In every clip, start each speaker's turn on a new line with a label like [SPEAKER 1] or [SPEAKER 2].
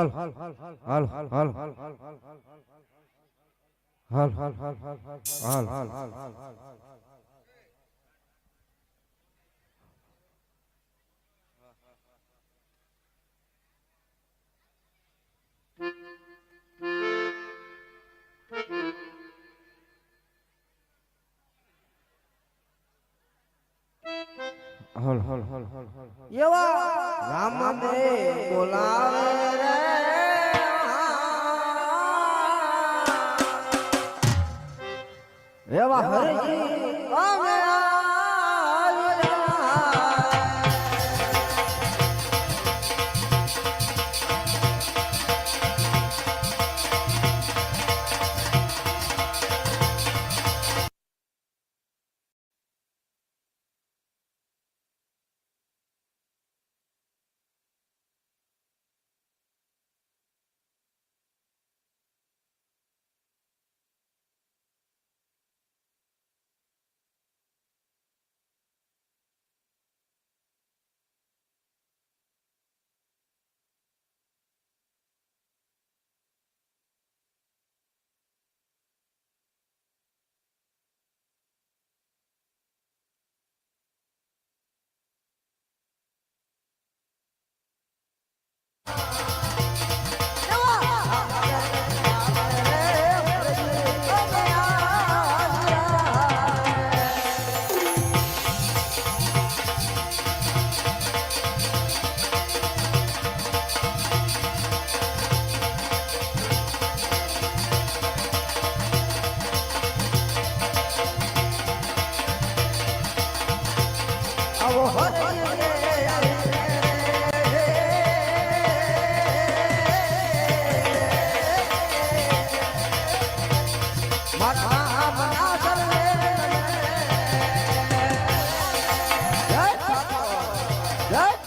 [SPEAKER 1] હાલ હાલ હાલ હાલ હાલ હાલ હાલ હાલ હાલ હાલ હાલ હાલ હાલ હાલ હાલ હાલ
[SPEAKER 2] એવા રામ ને બોલાવે રે Eva, Eva.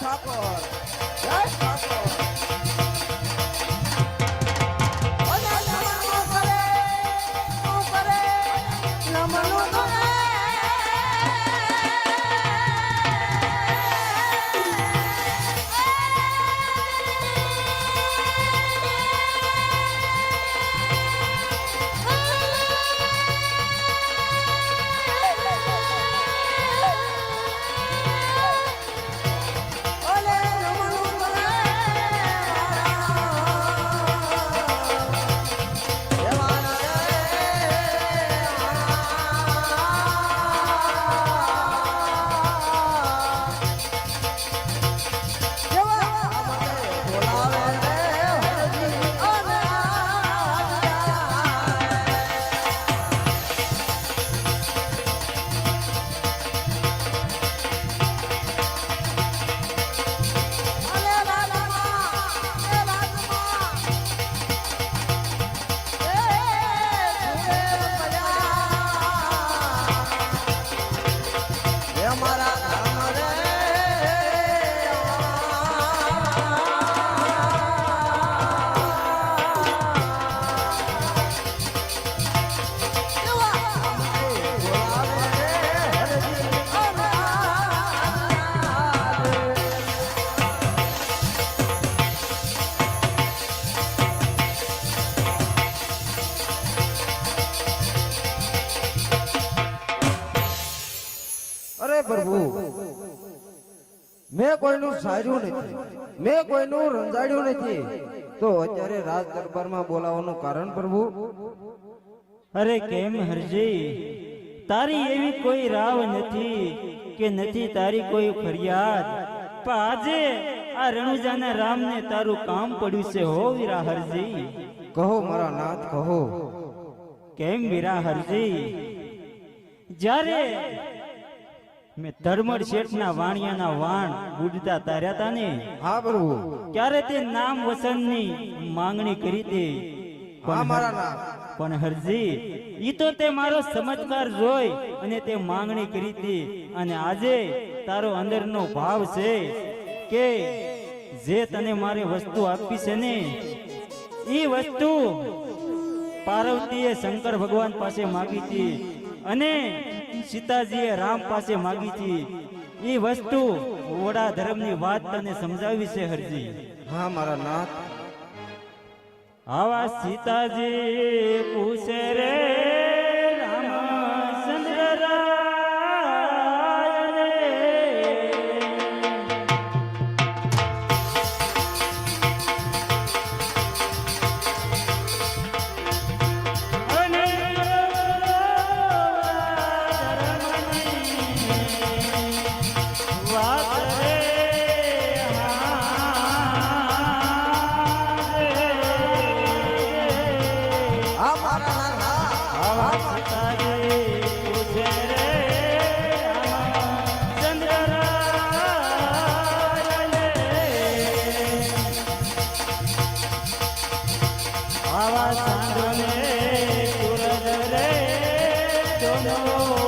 [SPEAKER 1] ঠাকুর પ્રભુ. મેં કોઈનું સાર્યું નથી. મેં કોઈનું રંજાડ્યું નથી. તો અત્યારે રાજ દરબારમાં બોલાવવાનું કારણ પ્રભુ?
[SPEAKER 3] અરે કેમ હરજી? તારી એવી કોઈ રાવ નથી કે નથી તારી કોઈ ફરિયાદ? પણ આજે આ રણુજાના રામને તારું કામ પડ્યું છે હો વીરા હરજી.
[SPEAKER 1] કહો મારા નાથ કહો.
[SPEAKER 3] કેમ વીરા હરજી? જ્યારે મેં ધર્મડ શેઠના વાણિયાના વાણ ગુડતા તાર્યા તા ને.
[SPEAKER 1] હા પ્રભુ.
[SPEAKER 3] ત્યારે તે નામ વસંતની માંગણી કરી તે? પણ હરજી ઈ તો તે મારો સમજદાર જોઈ અને તે માંગણી કરી હતી અને આજે તારો અંદરનો ભાવ છે કે જે તને મારે વસ્તુ આપી છે ને ઈ વસ્તુ પાર્વતીએ શંકર ભગવાન પાસે માગી હતી. અને સીતાજીએ રામ પાસે માગી હતી. એ વસ્તુ વડા ધર્મની વાત તને સમજાવી છે હરજી?
[SPEAKER 1] હા મારા નાથ.
[SPEAKER 3] આવા સીતાજી પૂછે રે don't.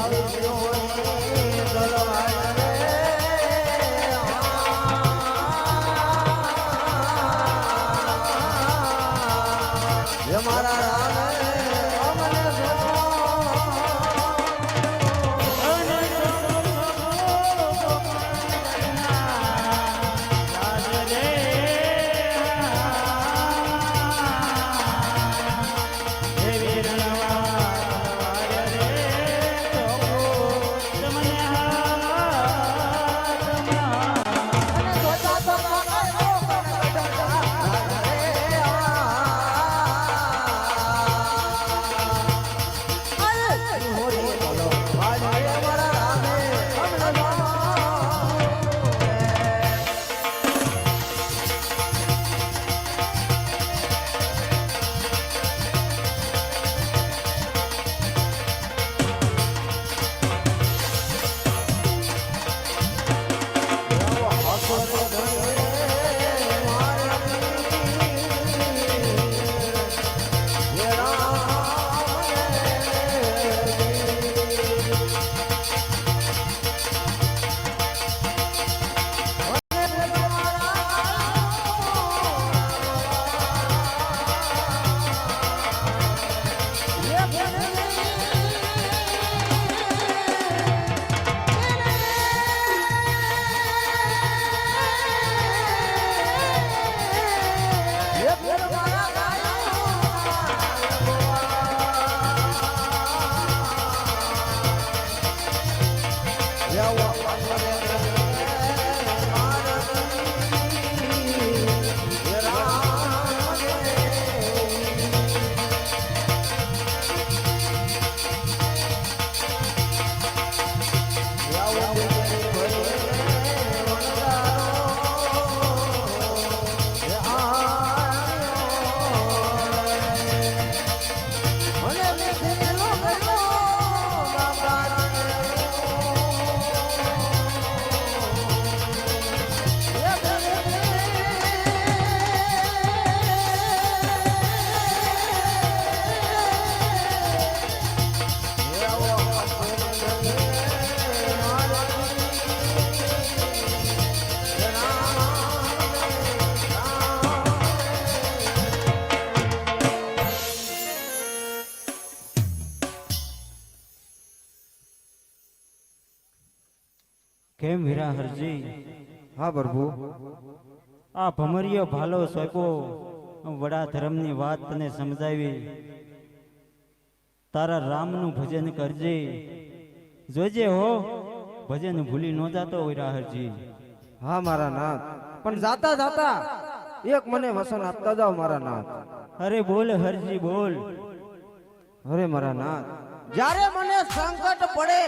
[SPEAKER 3] હાથમાં. વીરા હરજી
[SPEAKER 1] હા પ્રભુ.
[SPEAKER 3] આ ભમરિયો ભાલો સોપો વડા ધર્મની વાત તને સમજાવી તારા રામનું ભજન કરજે. જોજે હો ભજન ભૂલી ન જાતો વીરા હરજી
[SPEAKER 1] હા મારા નાથ. પણ જાતા જાતા એક મને વસન આપતા જાઓ મારા નાથ.
[SPEAKER 3] અરે બોલ હરજી બોલ.
[SPEAKER 1] અરે મારા નાથ.
[SPEAKER 2] જ્યારે મને સંકટ પડે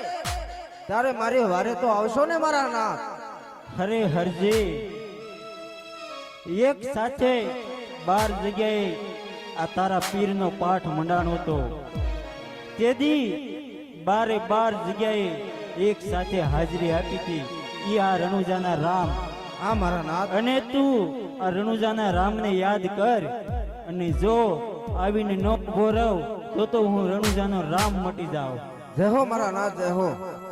[SPEAKER 1] ત્યારે મારી વારે તો આવશો ને મારા નાથ?
[SPEAKER 3] હરે હરજી એક સાથે બાર જગ્યાએ આ તારા પીરનો પાઠ મંડાણો હતો. તેથી બારે બાર જગ્યાએ એક સાથે હાજરી આપી હતી. એ આ રણુજાના રામ.
[SPEAKER 1] આ મારા નાથ.
[SPEAKER 3] અને તું આ રણુજાના રામને યાદ કર અને જો આવીને ન ગોરવ તો તો હું રણુજાનો રામ મટી જાઉં.
[SPEAKER 1] જય હો મારા નાથ જય હો
[SPEAKER 3] હા.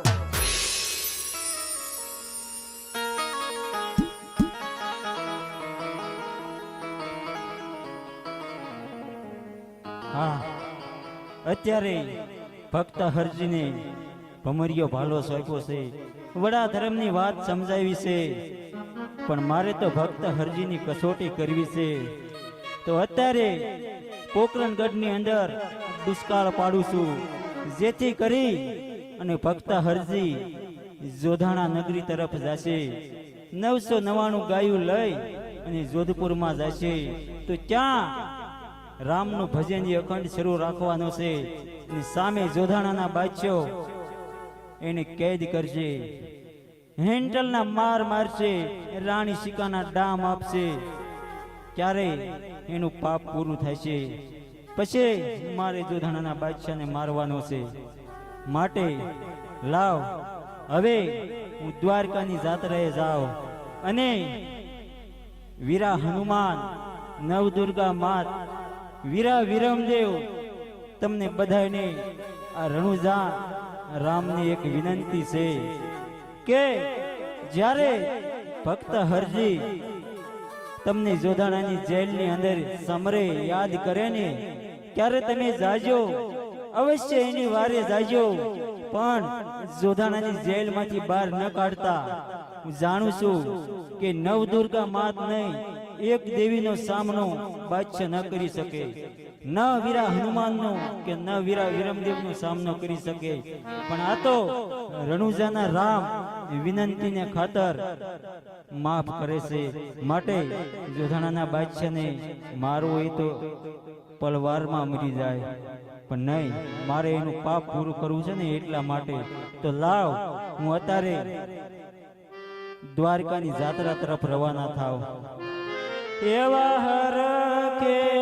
[SPEAKER 3] અત્યારે ભક્ત હરજીને ભમરિયો ભાલો સોંપ્યો છે. વડા ધર્મની વાત સમજાવી છે. પણ મારે તો ભક્ત હરજીની કસોટી કરવી છે. તો અત્યારે પોકરણગઢની અંદર દુષ્કાળ પાડું છું. જેથી કરી અને ભક્ત હરજી જોધાણા નગરી તરફ જશે. નવસો નવાણું ગાયું લઈ અને જોધપુરમાં જશે. તો ત્યાં રામનું ભજન જે અખંડ શરૂ રાખવાનો છે. એની સામે જોધાણાના બાચ્યો એને કેદ કરશે. હેન્ટલના માર મારશે. રાણી સિકાના ડામ આપશે. ક્યારે એનું પાપ પૂરું થશે. પછી મારે જોધાણાના બાદશાહને મારવાનો છે. માટે લાવ, હવે હું દ્વારકાની જાત્રાએ જાઉં. અને વીરા હનુમાન, નવદુર્ગા માત વીરા વિરમદેવ તમને બધાને આ રણુજા રામની એક વિનંતી છે કે જ્યારે ભક્ત હરજી તમને જોધાણાની જેલની અંદર સમરે યાદ કરે ને, ત્યારે તમે જાજો, અવશ્ય એની વારે જાજો. પણ જોધાણાની જેલમાંથી બહાર ન કાઢતા હું જાણું છું કે નવદુર્ગા માત નહીં એક દેવીનો સામનો બાદશાહ ન કરી શકે. ન વીરા હનુમાનનો કે ન વીરા વિરમદેવનો સામનો કરી શકે. પણ આ તો રણુજાના રામ વિનંતીને ખાતર માફ કરે છે. માટે જોધાણાના બાદશાહને મારવું હોય તો પલવારમાં મરી જાય. પણ નહીં, મારે એનું પાપ પૂરું કરવું છે ને એટલા માટે. તો લાવ, હું અત્યારે દ્વારકાની જાત્રા તરફ રવાના થાવ. એવા હર કે